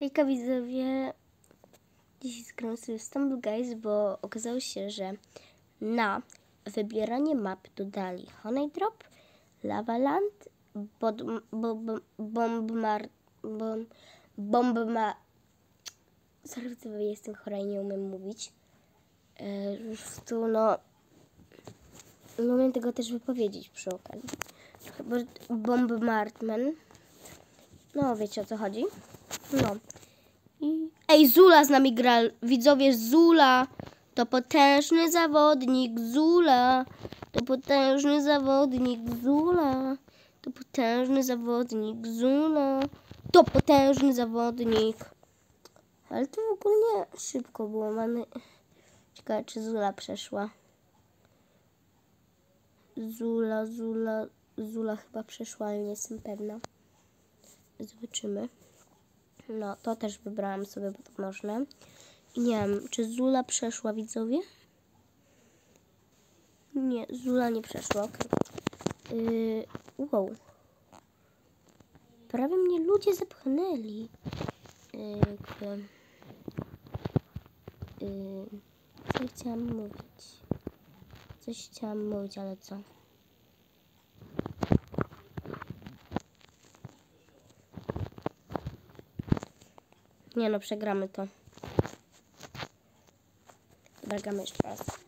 Hejka widzowie, dzisiaj zgram sobie w Stumble Guys, bo okazało się, że na wybieranie map dodali Honey Drop, Lava Land, bod, bo, bo, Bomb Mar... Bomb, bomb ma... Sorry widzowie, jestem chora i nie umiem mówić. E, po prostu no... Nie umiem tego też wypowiedzieć przy okazji. Trochę bo- Bombardment. No, wiecie o co chodzi. No. Ej, Zula z nami gra. Widzowie, Zula to potężny zawodnik. Zula to potężny zawodnik. Zula to potężny zawodnik. Zula to potężny zawodnik. Ale to w ogóle nie szybko było. Mamy... Ciekawe, czy Zula przeszła. Zula, Zula, Zula chyba przeszła, ale nie jestem pewna. Zobaczymy. No, to też wybrałam sobie, można. I nie wiem, czy Zula przeszła, widzowie? Nie, Zula nie przeszła, okej. Yy, wow. Prawie mnie ludzie zepchnęli. Yy, jakby. Yy, co chciałam mówić? Coś chciałam mówić, ale co? Nie no, przegramy to. Dobra, jeszcze raz.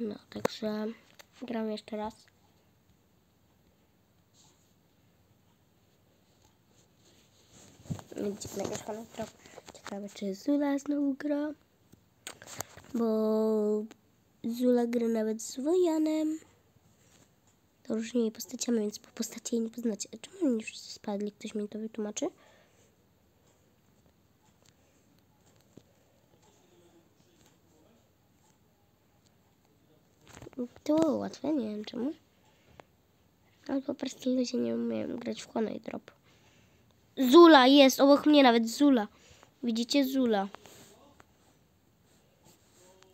No, także gram jeszcze raz. Nic dziwnego, że ona gra. Ciekawe, czy Zula znowu gra. Bo Zula gra nawet z Wojanem. To różnymi postaciami, więc po postaci jej nie poznacie. A Czemu oni wszyscy spadli? Ktoś mi to wytłumaczy? To było łatwe, nie wiem czemu. Ale po prostu ludzie nie umieją grać w Honey Drop. Zula jest, obok mnie nawet Zula. Widzicie Zula.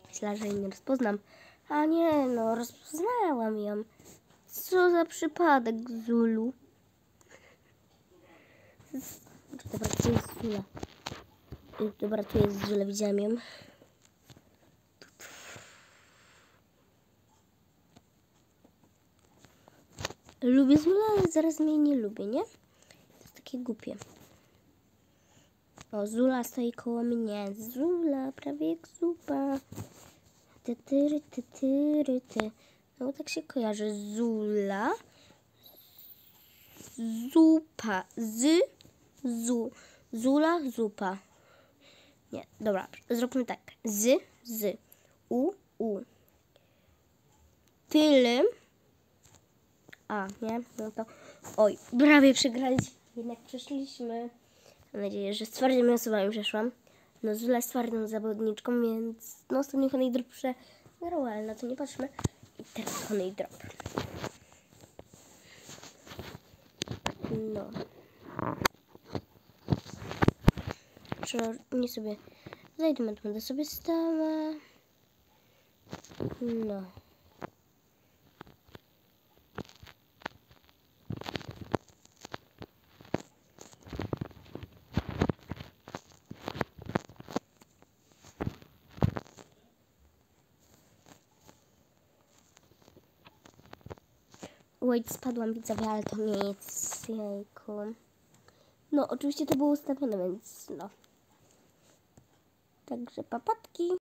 Myślę, że jej nie rozpoznam. A nie, no rozpoznałam ją. Co za przypadek Zulu. Dobra, tu jest Zula. Dobra, tu jest Zula, widziałam ją. Lubię Zula, ale zaraz mnie nie lubię, nie? Takie głupie. O, Zula stoi koło mnie. Zula, prawie jak zupa. Ty, ty, ty, ty, ty. No tak się kojarzy. Zula. Zupa. Z. Zu. Zula, zupa. Nie, dobra. Zróbmy tak. Z, z. U, u. Tyle. A, nie? No to... Oj, prawie przegraliśmy. Jednak przeszliśmy. Mam nadzieję, że z twardymi osobami przeszłam. No Zula jest twardą zawodniczką, więc no ostatnio Honey Drop przegrała, ale na to nie patrzmy. I teraz Honey Drop. No. Nie sobie... Zajdę, będę sobie stała. No. Wait, spadłam widzowie, ale to nie jest jajku. No, oczywiście to było ustawione, więc no. Także papatki.